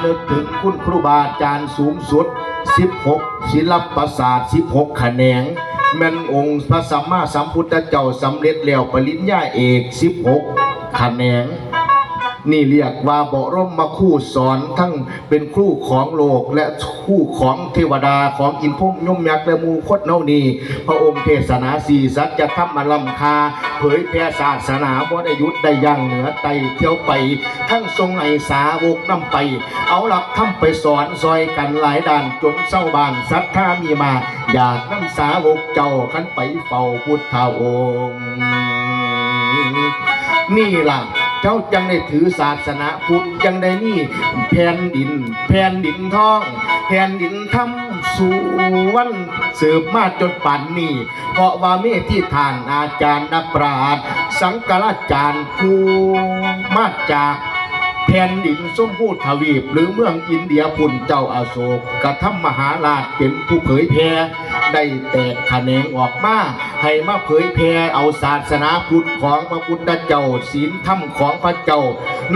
ำนึกถึงคุณครูบาอาจารย์สูงสุด 16 ศิลปศาสตร์ 16 แขนงแม่นองค์พระสัมมาสัมพุทธเจ้าสำเร็จแล้วปริญญาเอก 16 แขนง นี่เรียกว่าเบาร่มมาคู่สอนทั้งเป็นครูของโลกและคู่ของเทวดาของอินพรหมยมยักษ์และมูคดเนานีพระองค์เทศนาสีสัจธรรมมลำคา เผยแผ่ศาสนาบ่ได้หยุดได้ยังเหนือไตเที่ยวไป ทั้งทรงไอสาวกนำไป เอาหลักทำไปสอนซอยกันหลายด่านจนเศร้าบานศรัทธามีมา อยากนำสาวกเจ้าขันไปเฝ้าพุทธองค์นี่ล่ะ เจ้าจังได้ถือศาสนาพุทธจังได้นี่แผ่นดิน แผ่นดินทองแผ่นดินทำสู่วันสืบมาจนป่านนี้ เพราะว่าเมตที่ทานอาจารย์นักปราชญ์สังกราจารย์ผู้มาจาก แผ่นดินส้มพูดทวีป หรือเมืองอินเดียพุ่นเจ้าอาโศกกระทำมหาราชเป็นผู้เผยแพร่ได้แตกแขนงออกมาให้มาเผยแพร่เอาศาสนาพุทธของพระพุทธเจ้าศีลธรรมของพระเจ้า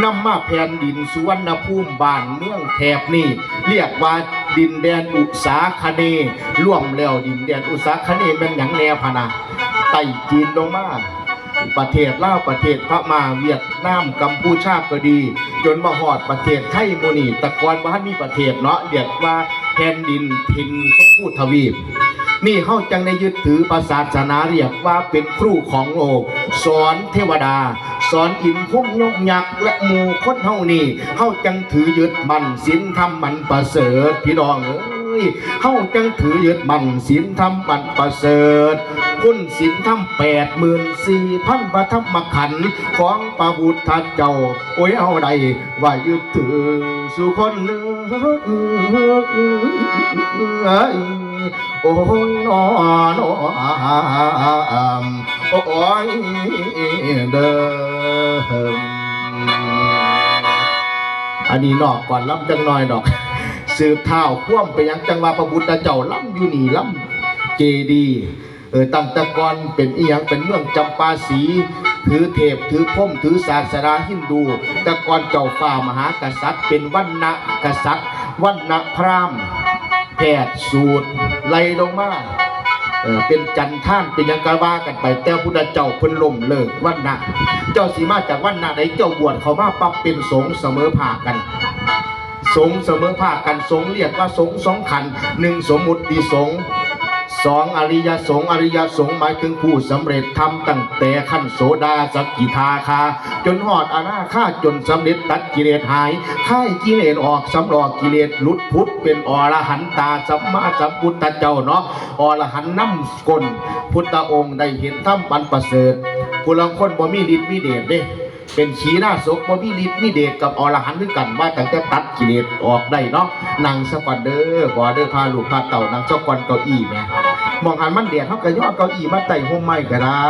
นำมาแผ่นดินสุวรรณภูมิบ้านเมืองแถบนี้เรียกว่าดินแดนอุษาคเนย์ร่วมแล้วดินแดนอุษาคเนย์เป็นอย่างแนวพนะไต่จีนลงมา ประเทศลาวประเทศพม่าเวียดนามกัมพูชาก็ดี จนมาหอดประเทศไทยโมนีตะกอนว่ามีประเทศเนาะเรียกว่าแผ่นดินทินชมพูทวีปนี่เฮาจังได้ยึดถือภาษาศาสนาเรียกว่าเป็นครูของโลก สอนเทวดา สอนอินพรหมยกยักษ์และหมูคนเฮานี่เฮาจังถือยึดมันศีลธรรมมันประเสริฐพี่น้องเอ้ยเฮาจังถือยึดมันศีลธรรมมันประเสริฐ คุณศีลธรรมแปดหมื่นสี่พันพระธรรมขันธ์ของพระพุทธเจ้า โอ้ยเอาใดว่ายึดถือสู่คนเลือกโอ้ยนอนอมโอ้ยเดิมอันนี้นอกก่อนล้ำจังน้อยดอก สืบเท้าคว่ำไปยังจังหวะพระพุทธเจ้าล้ำอยู่นี่ล้ำเจดี ออตั้งแต่ก่อนเป็นอีหยังเป็นเมืองจำปาสีถือเทพถือพรหมถือศาสนาฮินดูแต่ก่อนเจ้าฟ้ามหากษัตริย์ เป็นวันณะกษัตริย์วันณะพราหมณ์แพทย์สูตรไล่ลงมาเออเป็นจันท่านเป็นยังกะว่ากันไปแต่พุทธเจ้าเพิ่นลมเลิกวันนะเจ้าสีมาจากวันนะไหนเจ้าบวชเขามาปั๊บเป็นสงเสมอภาคกัน สงเสมอภาคกันสงเรียกว่าสงสองขันหนึ่งสมมุติสง สองอริยสงฆ์อริยสงฆ์หมายถึงผู้สำเร็จทำตั้งแต่ขั้นโสดาสกิทาคา จนหอดอนาคาจนสำเร็จตัดกิเลสหายค่ายกิเลสออกสำรอกกิเลสหลุดพุทธเป็นอรหันตาสัมมาสัมพุทธเจ้าเนาะอรหันต์น้ำกลพุทธองค์ได้เห็นธรรมปันประเสริฐผู้ลังคนบ่มีฤทธิ์มีเดชเด้ เป็นขีหน้าศกบ่มีฤทธิ์มีเดชกับอรหันต์ด้วยกันว่าตั้งแต่ตัดกิเลสออกได้เนาะนั่งสะกอนเด้อบ่เด้อพาลูกพาเต่านางสะกอนเก้าอี้แม่มองหันมันเดียดเฮาก็ย่อเก้าอี้มาไต่ห่มไม้ก็ได้